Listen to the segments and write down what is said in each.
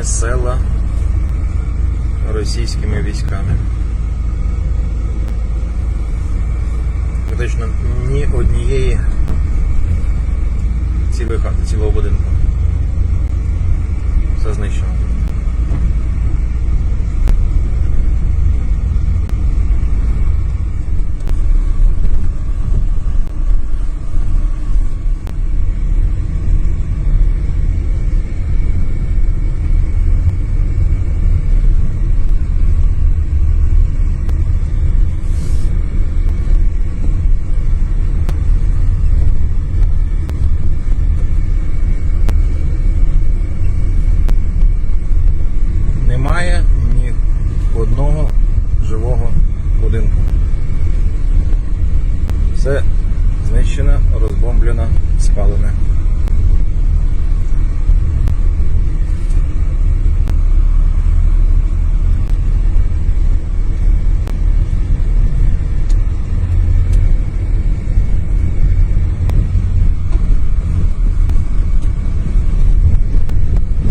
окуповані села російськими військами. Фактично ні однієї Все знищено, розбомблено, спалене.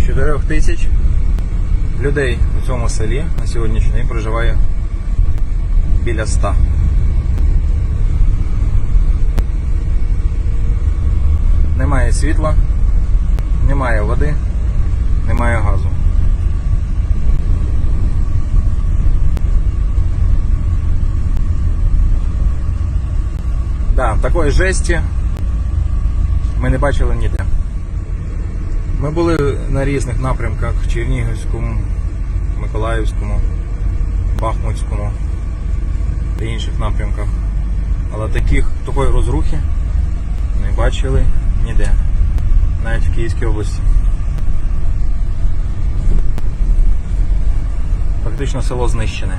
Чотирьох тисяч людей у цьому селі на сьогоднішній проживає біля 100. Немає світла, немає води, немає газу. Да, такої жесті ми не бачили ніде. Ми були на різних напрямках Чернігівському, Миколаївському, Бахмутському та інших напрямках. Але таких, такої розрухи не бачили ніде, навіть в Київській області. Фактично село знищене.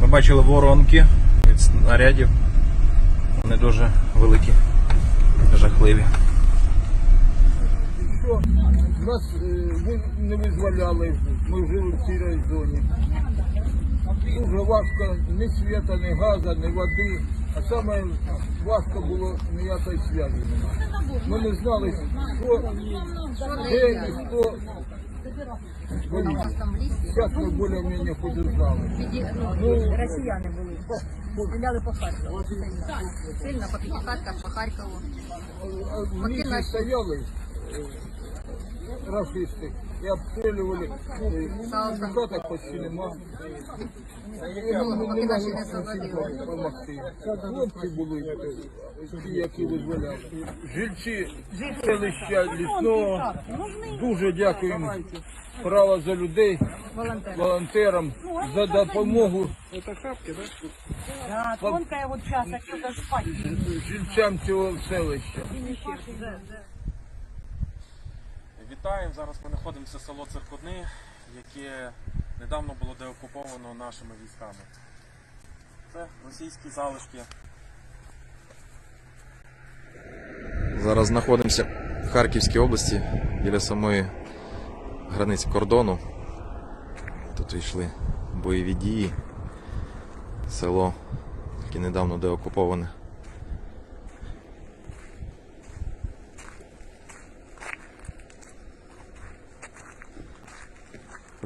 Ми бачили воронки від снарядів. Вони дуже великі, жахливі. Що нас е, ви не визволяли, ми жили в сірій зоні. Дуже важко ні світа, ні газу, ні води. А саме важко було ніякої зв'язки. немає. Ми не знали, що, де і хто. Зараз ми більш-менш хоч знали. Ну, росіяни були. Стріляли по Харкову. Сильно по по. А В лісі стояли е, расисти і обстрілювали. Е, Хаток почти нема. Поки наші. Помогти. Хлопці були, ті, які визволяли. Жильці селища лісного. Дуже дякуємо право за людей, волонтерам за допомогу Да, тонкая вот сейчас отсюда спать. жильцям цього селища. Вітаємо! Зараз ми знаходимося в село Циркудни, яке недавно було деокуповано нашими військами. Це російські залишки. Зараз знаходимося в Харківській області біля самої границі кордону. Тут йшли бойові дії. Село, яке недавно деокуповане.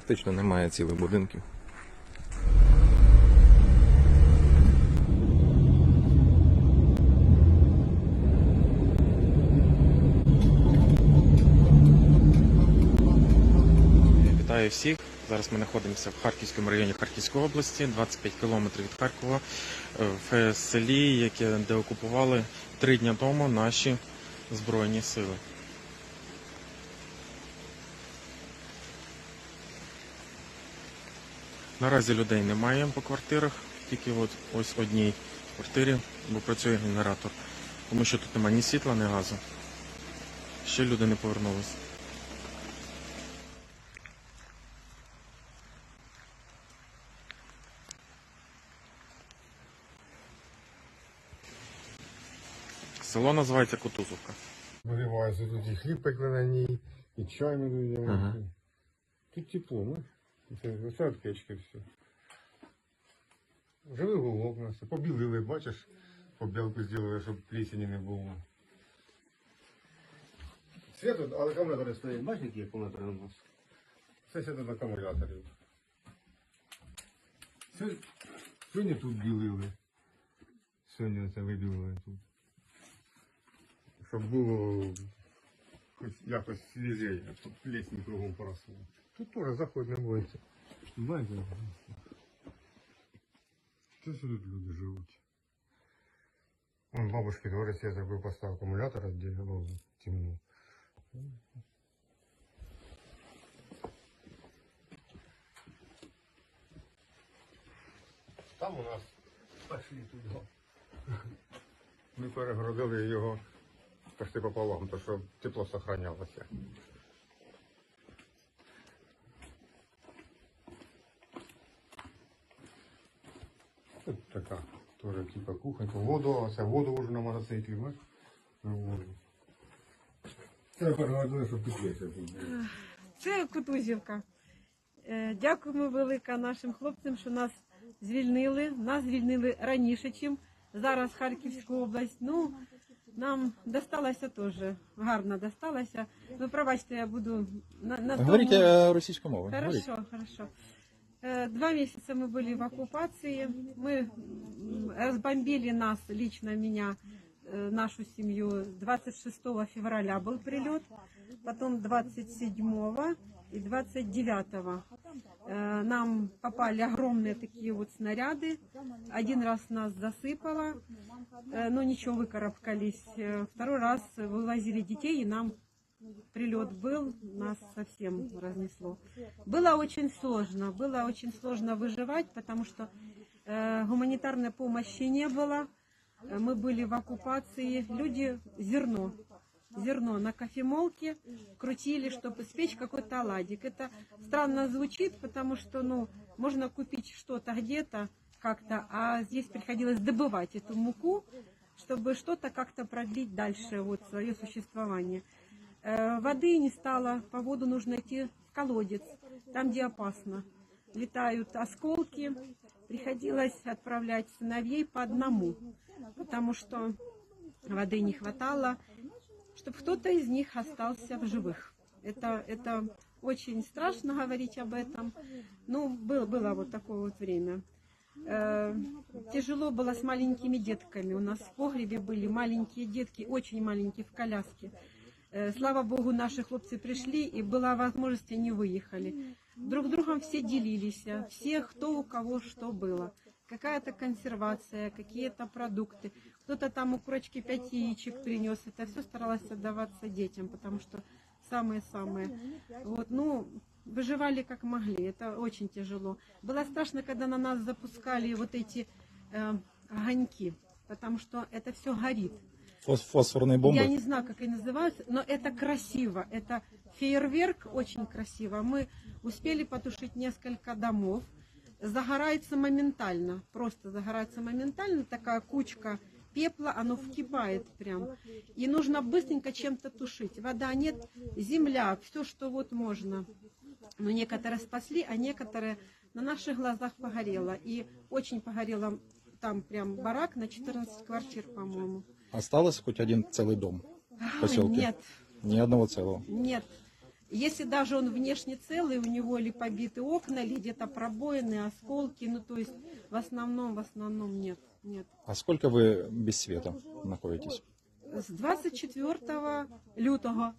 Фактично немає цілих будинків. Вітаю всіх! Зараз ми знаходимося в Харківському районі Харківської області, 25 кілометрів від Харкова, е, в селі, яке деокупували три дні тому наші Збройні сили. Наразі людей немає по квартирах, тільки от ось одній квартирі, бо працює генератор. Тому що тут немає ні світла, ні газу. Ще люди не повернулися. Село називається Кутузовка. Виливаюся тут і хліб пекли на ній, І чай ми даємо. Ага. Тут тепло, ну. Це, це аптечки все. Живий гулок у нас. Побілили, бачиш, побілку зробили, щоб плісені не було. Свято, але акумулятори стоять. Бачиш, які акумулятори у нас? Це свято на акумуляторів. Це сьогодні тут білили. Сьогодні це вибілили тут. Щоб було хоч якось свіжее, щоб плесень кругом поросло. Тут теж заход не боїться. Знаєте, це все тут люди живуть. Вон бабушки говорять, я зробив поставив акумулятор, де було темно. Там у нас пошли туди. Ми перегородили його почти пополам, то щоб тепло сохранялося. Така теж типа кухонька. Воду, а це воду вже на мотоциклі, бачиш? На воду. Це перегородили, щоб тепліше. Це Кутузівка. Е, Дякуємо велике нашим хлопцям, що нас звільнили. Нас звільнили раніше, ніж зараз Харківську область. Ну, нам досталося теж, гарно досталося. Ви пробачте, я буду на, на тому- Говорите е, російською мовою. Говоріть. Хорошо, хорошо. Э, Два месяца мы были в оккупации. Мы разбомбили нас, лично меня, э, нашу семью. 26 февраля был прилет, потом 27 и 29 э, нам попали огромные такие вот снаряды. Один раз нас засыпало, но ничего, выкарабкались. Второй раз вывозили детей, и нам прилет был, нас совсем разнесло. Было очень сложно, было очень сложно выживать, потому что э, гуманитарной помощи не было. Мы были в оккупации, люди зерно, зерно на кофемолке крутили, чтобы испечь какой-то оладик. Это странно звучит, потому что, ну, можно купить что-то где-то как-то, а здесь приходилось добывать эту муку, чтобы что-то как-то продлить дальше вот свое существование. Э, Воды не стало, по воду нужно идти в колодец, там, где опасно. Летают осколки, приходилось отправлять сыновей по одному, потому что воды не хватало, чтобы кто-то из них остался в живых. Это, это очень страшно говорить об этом. Ну, было, было вот такое вот время. Э, тяжело было с маленькими детками. У нас в погребе были маленькие детки, очень маленькие, в коляске. Э, Слава Богу, наши хлопцы пришли, и была возможность, они выехали. Друг с другом все делились, а все, кто у кого что было. Какая-то консервация, какие-то продукты. Кто-то там у курочки пять яичек принес. Это все старалось отдаваться детям, потому что самые-самые. Вот, ну, выживали как могли. Это очень тяжело. Было страшно, когда на нас запускали вот эти э, огоньки, потому что это все горит. Фос- Фосфорні бомби. Я не знаю, как они называются, но это красиво. Это фейерверк очень красиво. Мы успели потушить несколько домов. Загорается моментально, просто загорается моментально. Такая кучка пепла, оно вкипает прям. И нужно быстренько чем-то тушить. Вода нет, земля, все, что вот можно. Но некоторые спасли, а некоторые на наших глазах погорело. И очень погорело там прям барак на 14 квартир, по-моему. Осталось хоч один цілий дом в поселке? Нет, Ні одного цілого. Нет. Если даже он внешне целый, у него ли побиты окна, ли где-то пробоины, осколки, ну то есть в основном, в основном нет, нет. А сколько ви без света знаходитесь? С 24 лютого,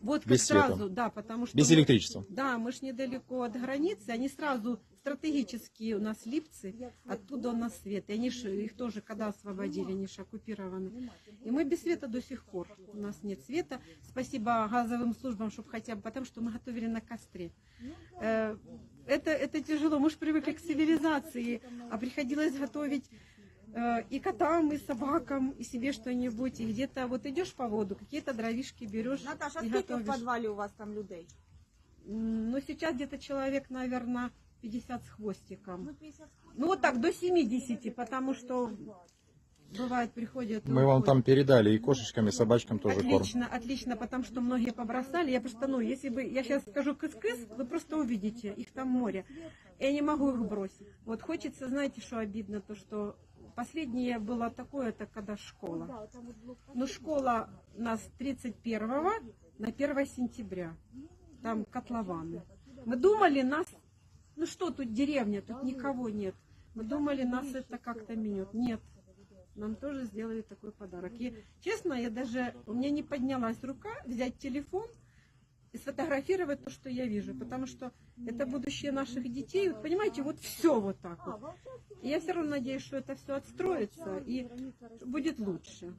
вот как Без света? сразу, да, потому что... Без мы- электричества? Да, мы ж недалеко от границы, они сразу стратегические у нас липцы, оттуда у нас свет. И они ж, их тоже когда освободили, они же оккупированы. И мы без света до сих пор. У нас нет света. Спасибо газовым службам, чтобы хотя бы потому, что мы готовили на костре. Э, Это, это тяжело. Мы же привыкли к цивилизации, а приходилось готовить э, и котам, и собакам, и себе что-нибудь. И где-то вот идешь по воду, какие-то дровишки берешь Наташа, и скільки в готовишь. готовишь. підвалі у вас там людей? М, Ну, сейчас где-то человек, наверное, 50 с хвостиком. Ну, 50. Ну, вот так, до 70, потому что Бывает, приходят... Мы вам там передали и кошечкам, и собачкам тоже корм. Отлично, отлично, потому что многие побросали. Я просто, ну, если бы я сейчас скажу кыс-кыс, вы просто увидите, их там море. Я не могу их бросить. Вот хочется, знаете, что обидно, то что последнее было такое, это когда школа. Ну, школа у нас 31 на 1 сентября. Там котлованы. Мы думали, нас, ну что тут деревня, тут никого нет. Мы думали, нас это как-то минет. Нет, нам тоже сделали такой подарок. И честно, я даже, у меня не поднялась рука взять телефон и сфотографировать то, что я вижу, потому что это будущее наших детей. Вот понимаете, вот все вот так вот. И я все равно надеюсь, что это все отстроится и будет лучше.